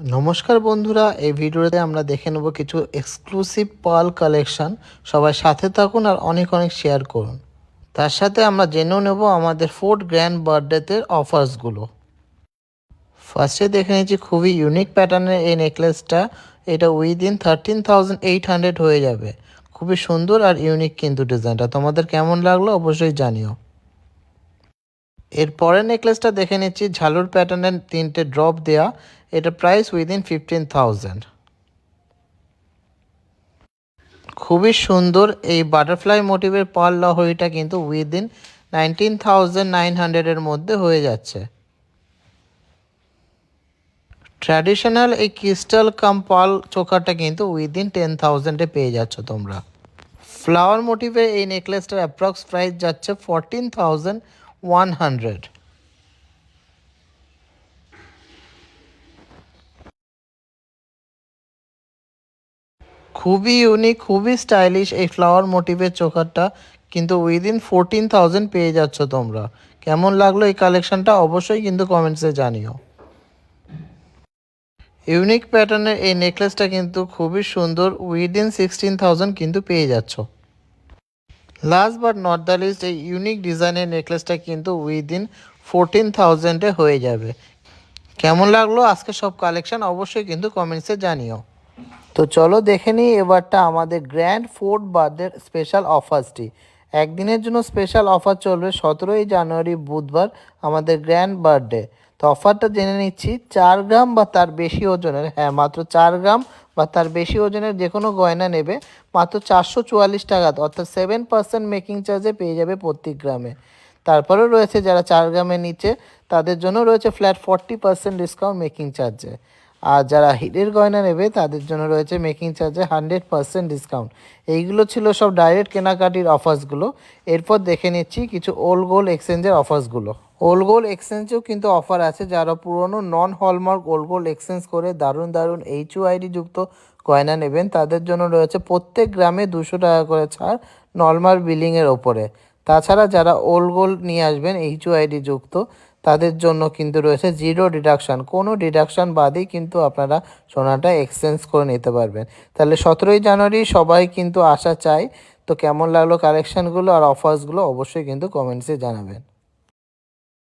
নমস্কার বন্ধুরা, এই ভিডিওতে আমরা দেখে নেব কিছু এক্সক্লুসিভ পার্ল কালেকশন সবাই সাথে থাকুন আর অনেক অনেক শেয়ার করুন। তার সাথে আমরা জেনেও নেব আমাদের ফোর্থ গ্র্যান্ড বার্থডেতে অফার্সগুলো ফার্স্টে দেখে নিচ্ছি খুবই ইউনিক প্যাটার্নের এই নেকলেসটা এটা within thirteen thousand eight hundred হয়ে যাবে। খুবই সুন্দর আর ইউনিক কিন্তু ডিজাইনটা তোমাদের কেমন লাগল অবশ্যই জানিও। এর পরের নেকলেসটা দেখে নিচ্ছি। ঝালুর প্যাটার্নের তিনটে ড্রপ দেয়া। এটা প্রাইস উইদিন ফিফটিন থাউজেন্ড খুবই সুন্দর এই বাটারফ্লাই মোটিভের পাল লহরিটা কিন্তু উইদিন নাইনটিন থাউজেন্ড নাইন হান্ড্রেডের মধ্যে হয়ে যাচ্ছে। ট্র্যাডিশনাল এই ক্রিস্টাল কাম পাল চোখাটা কিন্তু উইদিন টেন থাউজেন্ডে পেয়ে যাচ্ছ তোমরা। ফ্লাওয়ার মোটিভে এই নেকলেসটার অ্যাপ্রক্স প্রাইস যাচ্ছে ফোরটিন থাউজেন্ড ওয়ান হান্ড্রেড খুবই ইউনিক খুবই স্টাইলিশ এই ফ্লাওয়ার মোটিভের চোকারটা কিন্তু উইদিন ফোরটিন থাউজেন্ড পেয়ে যাচ্ছ তোমরা। কেমন লাগল এই কালেকশনটা অবশ্যই কিন্তু কমেন্টসে জানিও। ইউনিক প্যাটার্নের এই নেকলেসটা কিন্তু খুবই সুন্দর উইদিন সিক্সটিন থাউজেন্ড কিন্তু পেয়ে যাচ্ছ। Last but not the least এই ইউনিক ডিজাইনের নেকলেসটা কিন্তু উইদিন ফোরটিন থাউজেন্ডে হয়ে যাবে। কেমন লাগল আজকে সব কালেকশন অবশ্যই কিন্তু কমেন্টসে জানিও। তো চলো দেখে নিই এবারটা আমাদের গ্র্যান্ড ফোর্থ বার্থডের স্পেশাল অফার্সটি একদিনের জন্য স্পেশাল অফার চলবে সতেরোই জানুয়ারি বুধবার আমাদের গ্র্যান্ড বার্থডে তো অফারটা জেনে নিচ্ছি, চার গ্রাম বা তার বেশি ওজনের হ্যাঁ মাত্র চার গ্রাম বা তার বেশি ওজনের যে কোনো গয়না নেবে, মাত্র চারশো চুয়াল্লিশ টাকা, অর্থাৎ সেভেন পার্সেন্ট মেকিং চার্জে পেয়ে যাবে প্রত্যেক গ্রামে। তারপরেও রয়েছে যারা চার গ্রামের নিচে, তাদের জন্য রয়েছে flat forty percent discount making চার্জে আর যারা হিরের গয়না নেবে, তাদের জন্য রয়েছে মেকিং চার্জে হান্ড্রেড পার্সেন্ট ডিসকাউন্ট এইগুলো ছিল সব ডাইরেক্ট কেনাকাটির অফার্সগুলো এরপর দেখে নিচ্ছি কিছু ওল্ড গোল্ড এক্সচেঞ্জের অফার্সগুলো ওল্ড গোল্ড এক্সচেঞ্জেও কিন্তু অফার আছে, যারা পুরনো non hallmark old gold exchange করে দারুণ দারুণ এইচ আইডি যুক্ত গয়না নেবেন, তাদের জন্য রয়েছে প্রত্যেক গ্রামে দুশো টাকা করে ছাড় নর্মাল বিলিংয়ের ওপরে। তাছাড়া যারা ওল্ড গোল্ড নিয়ে আসবেন এইচ আইডি যুক্ত তাদের জন্য কিন্তু রয়েছে জিরো ডিডাকশান। কোনো ডিডাকশান বাদেই কিন্তু আপনারা সোনাটা এক্সচেঞ্জ করে নিতে পারবেন। তাহলে সতেরোই জানুয়ারি সবাই কিন্তু আসা চাই। তো কেমন লাগল কালেকশানগুলো আর অফার্সগুলো অবশ্যই কিন্তু কমেন্টসে জানাবেন।